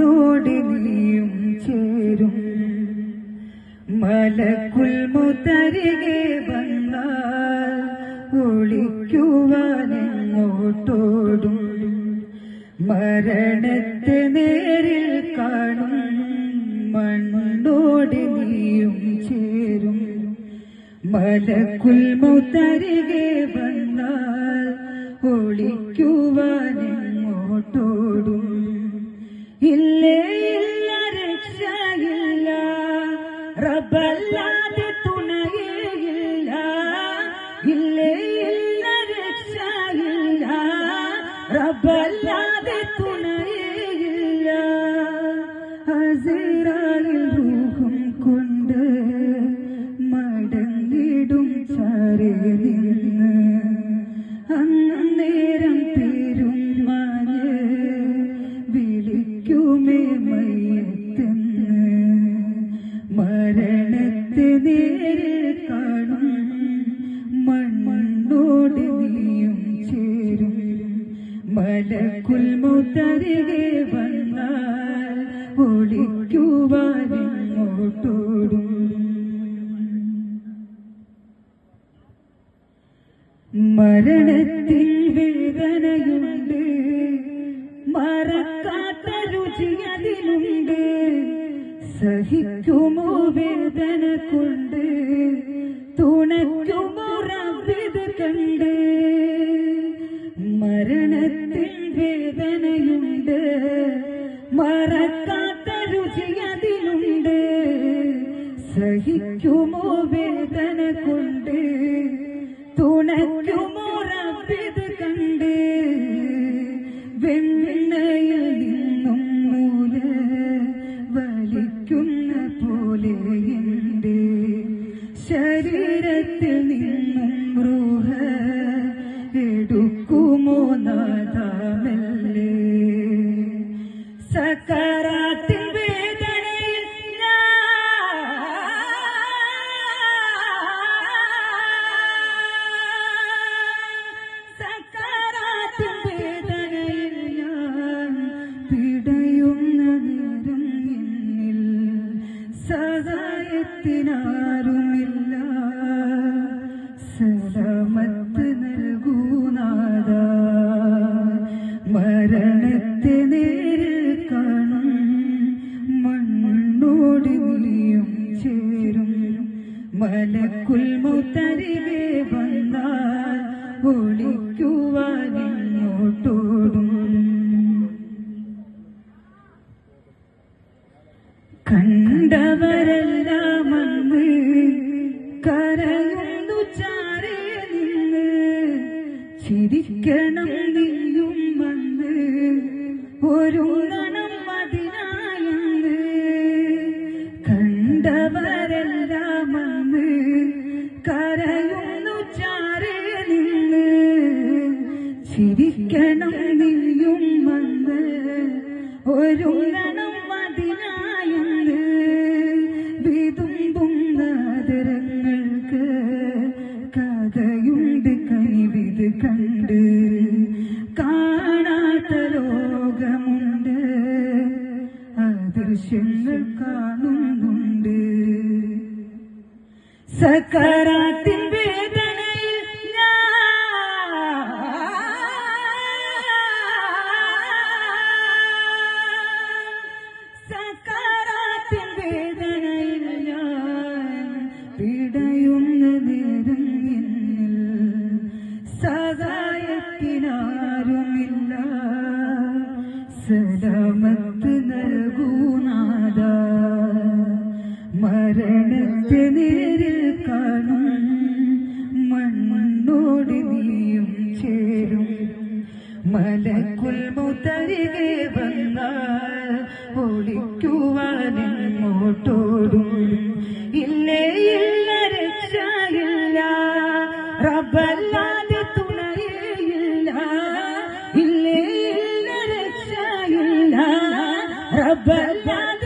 മണ്ണോട് നീയും ചേരും. മലക്കുൽ മുതരികെ വന്നാൽ ഒളിക്കുവാനെങ്ങോട്ടോടും മരണത്തെ നേരിൽ കാണും. മണ്ണോടി നീയും ചേരും. മലക്കുൽ മുതരികെ വന്നാൽ ഒളിക്കുവാനെങ്ങോട്ടോടും ഇല്ലേ ഇല്ല രക്ഷയില്ല. തുണയില്ല ഇല്ല ഇല്ല തുണയില്ല കൊണ്ട് മടങ്ങിടും ചാരേ മുതരികെ വന്നാൽ ഒളിക്കുവാനെങ്ങോട്ടോടും മരണത്തിൽ വേദനയുണ്ട് മറക്കാത്ത രുചി അതിലുണ്ട്. സഹിക്കുമോ വേദന കൊണ്ട് തുണയ്ക്കുമോ റബ്ബിത് കണ്ട് വേദനയുണ്ട് മറക്കാത്ത രുചി അതിലുണ്ട്. സഹിക്കുമോ വേദന കൊണ്ട്? തുണയ്ക്കുമോ റബ്ബിത് കണ്ട്? വെണ്ണയിൽ നിന്നും മൂല വലിക്കുന്ന പോലെ ശരീരത്തിൽ നിന്നും സഹായത്തിനാരുമില്ല. സലാമത്ത് നൽകൂനാഥ മരണത്തെ നേരിൽ കാണും. മണ്ണോട് നീയും ചേരും. മലക്കുൽ മുതരികെ വന്നാൽ ഒളിക്കുവാനിങ്ങോട്ടോടും കണ്ടവരെല്ലാം അന്ന് കരയുന്നു ചാരെ ചിരിക്കണം ഒരു കരയുന്നു ചാരെ ചിരിക്കണം അദൃശ്യങ്ങൾ കാണുന്നുണ്ട് സക്കറാത്തിൻ വേദനയിൽ സക്കറാത്തിൻ വേദനയിൽ ഞാൻ പിടയുന്ന നേരം എന്നിൽ സഹായത്തിനാരുമില്ല സലാമത്ത് മലക്കുൽ മുതരികെ വന്നാൽ ഒളിക്കുവാനെങ്ങോട്ടോടും ഇല്ലേ ഇല്ല രക്ഷയില്ല റബ്ബല്ലാതെ തുണയില്ല. ഇല്ലേ ഇല്ല രക്ഷയില്ല റബ്ബല്ലാതെ